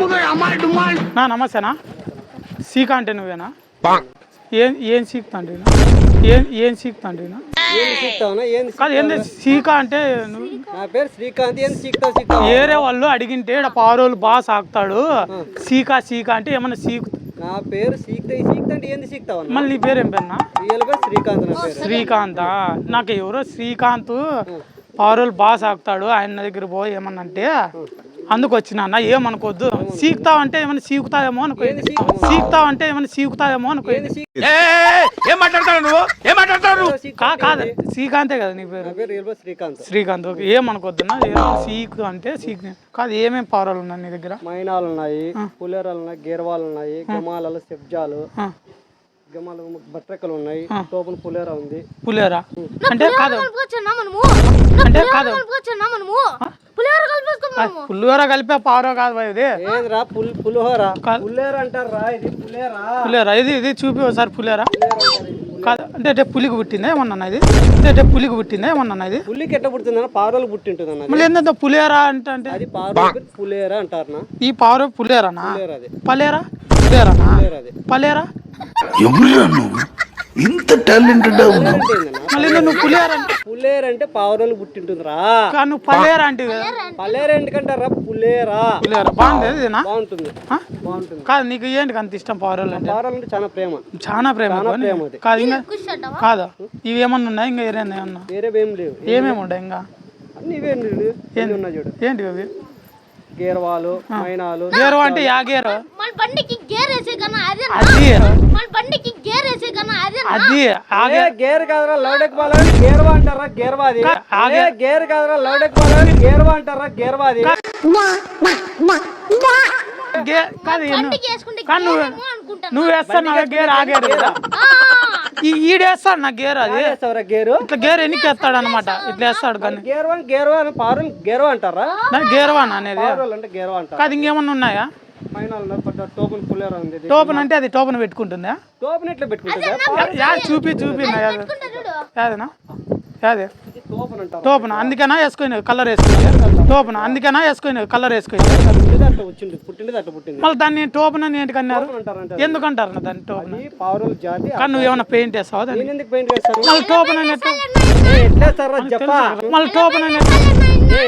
నా నమస్తేనా? సీకా అంటే నువ్వేనా ఏం ఏం సీకుతాండి ఏం ఏం సీకుతాండి ఏంది సీక్తావునా? ఏంది కాదు ఏంది? సీకా అంటే నువ్వు నా పేరు శ్రీకాంత్. వేరే వాళ్ళు అడిగింటే పారోలు బాగా సాకుతాడు. సీకా సీకా అంటే ఏమన్నా సీకు నా పేరు సీక్తా సీక్తా అంటే ఏంది సీక్తావు మళ్ళీ నీ పేరు ఏం పేరునా శ్రీకాంత్ నా పేరు. శ్రీకాంత్? నాకు ఎవరో శ్రీకాంత్. పారోలు బాగా సాకుతాడు ఆయన దగ్గర పోయి ఏమన్నా అంటే అందుకు వచ్చిన అన్న ఏమనుకోవద్దు సీకుతావు అంటే ఏమైనా సీకుతావేమో అనుకో. సీకుతావు అంటే ఏమైనా సీకుతావేమో అనుకో. ఏంది సీక్? ఏం మాట్లాడతావు నువ్వు? ఏం మాట్లాడతావు కా కాదు శ్రీకాంతే కదా నీ పేరు. శ్రీకాంత్. శ్రీకాంత్ ఓకే. ఏమనుకోవద్దున్నా ఏమో సీకు అంటే సీక్. కాదు ఏమేం పావురాలు ఉన్నాయి నీ దగ్గర? మైనాలు ఉన్నాయి పులేరాలు ఉన్నాయి గేర్వాలు ఉన్నాయి గమాలలు సెబ్జాలు గమాలు బట్రెక్కలు ఉన్నాయి. టోపులు పులేరా ఉంది. పులేరా అంటే కాదు. అంటే కాదు. పులిహోర కలిపే పావురా కాదు ఇది. ఏంద్రా పుల్ పులిహోర? కాదు. పులేరా అంటారా? ఇది పులేరా పులేరా ఇది ఇది చూపి ఒకసారి పులేరా కాదు అంటే అంటే పులికి పుట్టిందా ఏమన్నా ఇది? అంటే అంటే పులికి పుట్టిందా ఏమన్నా ఇది? పుల్లికి ఎట్ట పుడుతుందన్న? పారోలు పుట్టింటుంది అన్న మళ్ళీ ఏంటంటే పులేరా అంటే అంటే అది పారోలు పులేరా అంటారు ఈ పావుర పులేరానా పులేరా? పులేరానా పలేరా? ఎవరురా నువ్వు? ఇంత టాలెంటెడ్ ఉన్నావు. మళ్ళీ నువ్వు పులేరా అంటే పులేర అంటే పావురాలు పుట్టింటుందిరా. కాదు, నువ్వు పలేరా అంటే పలేర ఎందుకంటారా? పులేరా పులేరా బాగుంది బాగుంటుంది? బాగుంటుంది. కాదు నీకు ఏంటి అంత ఇష్టం పావురాలు అంటే? పావురాలు అంటే చాలా ప్రేమ. చాలా ప్రేమ. ప్రేమ. కాదు ఇంకా కాదు. ఇవి ఏమన్నా ఉన్నాయి? ఇంకా ఏమైనా ఏమన్నా వేరే ఏం లేవు. ఏమేమి ఉంటాయి ఇంకా? అన్ని ఇవే నీళ్ళు ఎన్ని ఉన్నాయి చూడు. ఏంటి అవి గేర్వాలు మైనాలు. గేరు అంటే యా గేరు మన బండికి గేర్ వేసే కన్నా అదే అది. మన బండికి గేర్ వేసే కన్నా అదే అది. ఆ ఏ, గేర్ కాదురా లౌడెక్ బాలని గేర్వా అంటారా గేర్వా అది? ఏ, గేర్ కాదురా లౌడెక్ బాలని గేర్వా అంటారా గేర్వా అది? గే కాదు ఈ బండికి వేసుకుంటే కానీ నువ్వు వేస్తాను గేర్ ఆ గేర్? కదా. ఆ, ఈ ఈడేస్తాడు నా గేర్ అది. వేస్తావురా గేరు? ఇట్లా గేర్ ఎన్నికి వేస్తాడు అనమాట ఇట్లా వేస్తాడు కానీ. గేర్వా గేర్వా అని పావురాలు గేర్వా అంటారా? దాని గేర్వాన్ అనేది. కాదు ఇంకేమన్నా ఉన్నాయా? పెద్ద టోపున్ పులేరా ఉంది ఇది. టోపన్ అంటే అది టోపన్ పెట్టుకుంటుందా? టోపున్ ఎట్లా పెట్టుకుంటుందా? యా- యా చూపి చూపి నా యాది యాదేనా? యాదే. ఇది టోపున్ అంటారు. టోపన్ అందుకేనా వేసుకుని కలర్ వేసుకుని? టోపన్ అందుకేనా వేసుకుని కలర్ వేసుకుని? పుట్టింది అట్లా వచ్చింది పుట్టింది అట్లా పుట్టింది. మళ్ళీ దాన్ని టోపన్ అని ఏంటి కన్నారు? టోపున్ ఎందుకంటారు దాన్ని టోపన్ ఈ పావురాల జాతి కానీ నువ్వు ఏమైనా పెయింట్ వేస్తావా దాన్ని? నేను ఎందుకు పెయింట్ వేస్తారు మళ్ళీ టోపన్ అని ఎట్లా ఏ, మళ్ళీ టోపన్ అని ఎట్లా ఏ,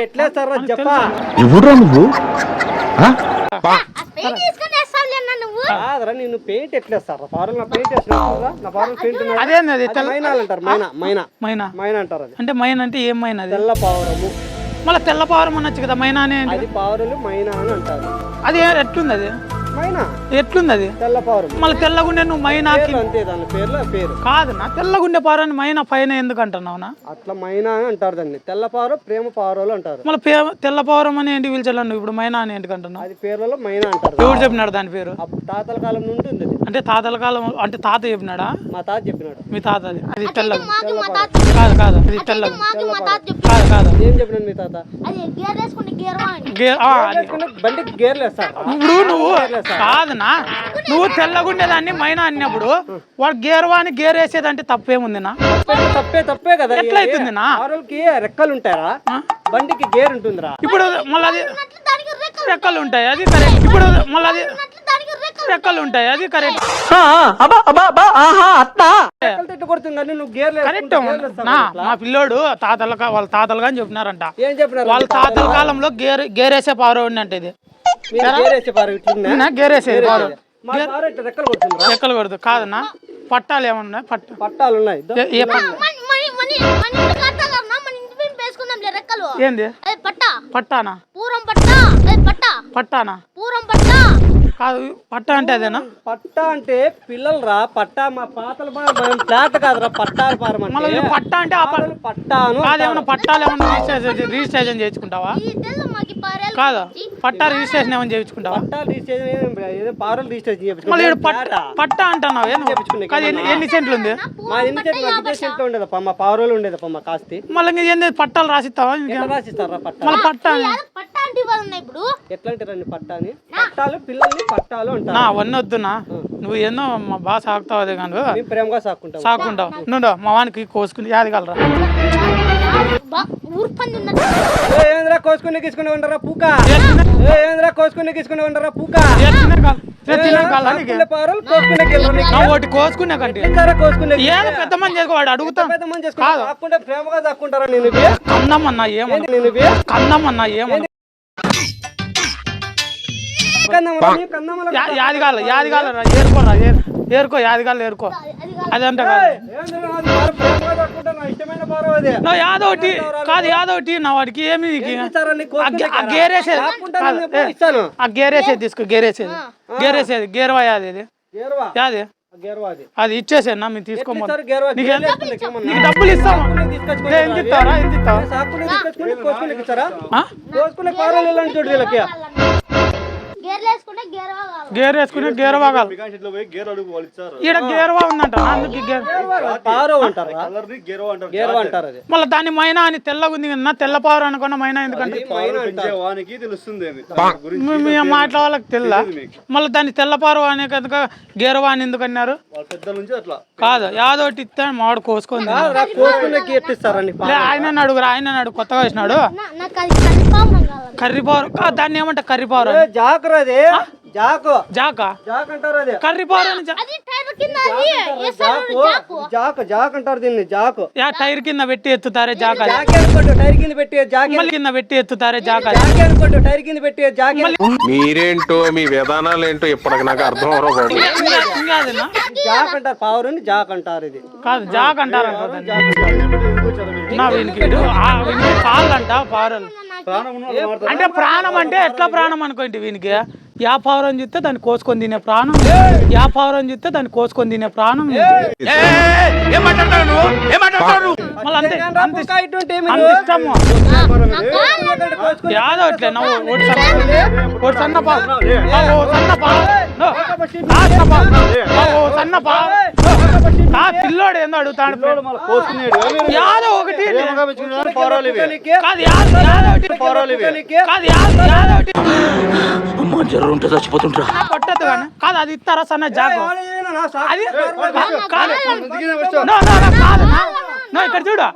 నువ్వు? ఆ? కాదరా నేను పెయింట్ ఎట్లేస్తారా? పావురాలు నా పెయింట్ నా పెయింట్. అదేంది అది? అది మైనాలు అంటారు మైనా మైనా. మైనా. మైనా అంటారు అది. అంటే మైన్ అంటే ఏం మైన్ అది? తెల్ల పావురము. మళ్ళీ తెల్ల పావురం అనొచ్చు కదా మైనా అని అది పావురలు మైనా అని అంటారు. అది ఎట్లుంది అది? మైనా ఎట్లుంది అది తెల్ల పావురం మళ్ళీ తెల్లగుండే నువ్వు మైనాకి పేర్లు అంతే దాని పేర్లు ఆ పేరు. కాదు నా తెల్లగుండే పావురాన్ని మైనా పైన ఎందుకు అంటున్నావునా అట్లా మైనా అని అంటారు దాన్ని. తెల్ల పావురం ప్రేమ పావురాలు అంటారు. మళ్ళీ పే తెల్ల పావురం అని ఏంటి పిలిచాను నువ్వు? ఇప్పుడు మైనా అని ఎందుకు అంటున్నావు అది పేర్లలో మైనా అంటారు. ఎవరు చెప్పినాడు దాని పేరు? అప్పుడు తాతల కాలం నుండి ఉంది అంటే తాతల కాలం అంటే తాత చెప్పినాడా? మా తాత చెప్పినాడు. మీ తాత అది తాత కాదు కాదు అది తెల్లగు మాకు మా తాత చెప్పు. కాదు కాదు. ఏం చెప్పినాడు మీ తాత? అది గేర్ వేసుకుంటే గేర్ అని బండికి గేర్లు ఇప్పుడు నువ్వు కాదునా నువ్వు తెల్లగుండేదాన్ని మైనా అన్నప్పుడు వాడు గేర్వాని గేర్ వేసేదంటే తప్పేముందినా? తప్పే- తప్పే తప్పే కదా. ఎట్లా అవుతుందినా? పావురాలకి రెక్కలు ఉంటారా బండికి గేర్ ఉంటుందిరా ఇప్పుడు మళ్ళీ అది అట్లా దానికి రెక్కలు. ఉంటాయి అది కరెక్ట్. ఇప్పుడు మళ్ళీ అది రెక్కలు. ఉంటాయి అది కరెక్ట్. కానీ కరెక్ట్. నా? మా పిల్లోడు తాతల వాళ్ళ తాతలుగా అని చెప్పినారంట. ఏం చెప్పినారు? వాళ్ళ తాతల కాలంలో గేర్ గేరేసే పావురం ఉంది అంటే ఇది. గేరేసేది పారు రెక్కలు కొడదు కాదన్నా పట్టాలు ఏమన్నా పట్ట పట్టాలు ఉన్నాయి కడతా ఏంది? అది పట్ట. పట్టానా? పూరం పట్ట. అది పట్ట. పట్టానా? కాదు పట్ట అంటే అదేనా? పట్టా అంటే పిల్లలు రా పట్టా మా పాతల మనం ఫ్లాట్ కాదురా పట్టాలు పారం మళ్ళీ పట్ట అంటే ఆ ప- పాతలు పట్టాను కాదేమన్నా పట్టాలు ఏమన్నా రిజిస్ట్రేషన్ రిజిస్ట్రేషన్ చేయించుకుంటావా? ఈ తెల్ల మాకి పారేలు కాదా పట్టా రిజిస్ట్రేషన్ ఏమైనా చేయించుకుంటావా? పట్టాలు రిజిస్ట్రేషన్ ఏదో పారులు రిజిస్ట్రేషన్ మళ్ళీ ఈడ పట్ట పట్ట అంటున్నావు ఏ? కాదు ఎన్ని సెంట్లు ఉంది? మా ఎన్ని చెట్లు ఇదే చెట్లు ఉండేదప్ప మా పావురోలు ఉండేదప్ప మా కాస్తి. మళ్ళీ ఇంకా ఏంది పట్టాలు రాసిస్తావా? రాసిస్తారా పట్టా మళ్ళీ పట్ట ఇప్పుడు? ఎట్లా అంటారండి పట్టాని పట్టాలు పిల్లల్ని పట్టాలు అంటారు. నువ్వు ఏందో మా బాగా సాగుతావు అదే కానీ మేము ప్రేమగా సాకుంటావు నువ్వు మా వానికి కోసుకుని యాది కలరా ఏంద్రా కోసుకుని గిసుకుని ఉండరా పూక? ఏ ఏంద్రా కోసుకుని గిసుకుని ఉండరా పూక? ఏ తినే కాదు ఏ తినే కాదు నీకు సాకుల పారలు కోసుకునే గిల్లరు నీకు నా ఒకటి కోసుకునే కంటే. ఇస్తారా కోసుకునే ఏదో పెద్ద మంది చేసుకోవాడు అడుగుతాం. పెద్ద మంది చేసుకుంటారు దాక్కుంటే ప్రేమగా దాక్కుంటారా నేను ఇవి? కందమన్నా ఏమన్నా? ఏంది నేను ఇవి? కందమన్నా ఏమన్నా? యాదిగాల యాదిగాల రా, ఏరుకోరా ఏరు ఏరుకో యాదిగాల ఏరుకో. దాక్కుంటా, నా యాదోటి కాదు యాదోటి నా వాడికి ఏమి ఇస్తారా ఆ గేరేసేది. ఆ గేరేసేది తీసుకో గేరేసేది. గేరేసేది గేరవా యాది ఇది? యాది? అది. అది ఇచ్చేసేనా మీరు తీసుకోమని ఇస్తారు గేర్వా? నీకు డబ్బులు ఇస్తామా ఎంత ఇస్తావా? గేర్ వేసుకుని ఈడ గేరవా ఉందంట అందుకు గేర్ పారో అంటారా? గేర్వా అంటారు. అది. మళ్ళీ దాని మైనా అని తెల్లగా ఉంది కదా తెల్లపారు అనుకున్న మైనా ఎందుకంటే. మీ- మాటల వాళ్ళకి తెల్ల? మళ్ళీ దాన్ని తెల్లపారు అనే కనుక గేరవా అని ఎందుకు అన్నారు? కాదు యాదోటి ఇస్తే మామిడి కోసుకొని తిన్నాడు. కాదురా, కోసుకునే ఎట్టిస్తారా నీ లే ఆయన అడుగురా ఆయన అడుగు కొత్తగా వేసినాడు. కర్రీ పవర్ కాదు దాన్ని ఏమంటే కర్రీ పవర్ ఏ, జాకురా అది జాకు జాకా. జాక్? అంటారు అది. కర్రీ పవర్ అని జా- అది టైర్ కింద అది. వేస్తారు జాకు. జాకు? అంటారు దీన్ని జాకు. యా టైర్ కింద పెట్టి ఎత్తుతారే జాకా? జాకే అనుకోండి టైర్ కింద పెట్టి జాకే? మళ్ళీ కింద పెట్టి ఎత్తుతారే జాకా? జాకే అనుకోండి టైర్ కింద పెట్టి జాకే? మీరేంటో మీ విధానాలు ఏంటో ఇప్పటికి నాకు అర్థం అవరో బాబు. ఇంకా అదేనా జాక్ అంటారు పవర్ అని జాక్ అంటారు ఇది. కాదు జాక్ అంటారు నా వీనికి ఆ వీనికి కాళ్ళు అంట పారలు అంటే ప్రాణం అంటే ఎట్లా ప్రాణం అనుకోండి వీనికి? యా పావురం చూస్తే దాన్ని కోసుకొని తినే ప్రాణం. యా పావురం చూస్తే దాన్ని కోసుకొని తినే ప్రాణం యాదో నవ్వు ఒకటి సన్న ఒకటి సన్న నా పిల్లోడు ఏందో అడుగుతాడు. యాదో ఒకటి. అమ్మా జ్వరం ఉంటే చచ్చిపోతుంటా కానీ. కాదు అది ఇస్తారా సన్న జాగో అది? కాదు కాదు. నా. ఇక్కడ చూడు.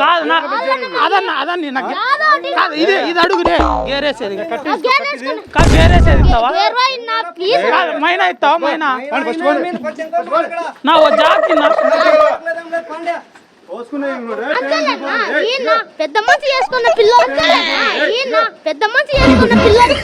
కాదు నా అదన్న అదన్న నాకు. కాదు ఇది ఇది అడుగునే గేరేసేది కాదు గేరేసేది ఇస్తావా? మైనా ఇస్తావా మైనా? నా ఓ జాకి నా. అంతేలేనా ఈయన పెద్ద మంచి చేసుకున్న పిల్లలు పెద్ద మంచి చేసుకున్న పిల్లలు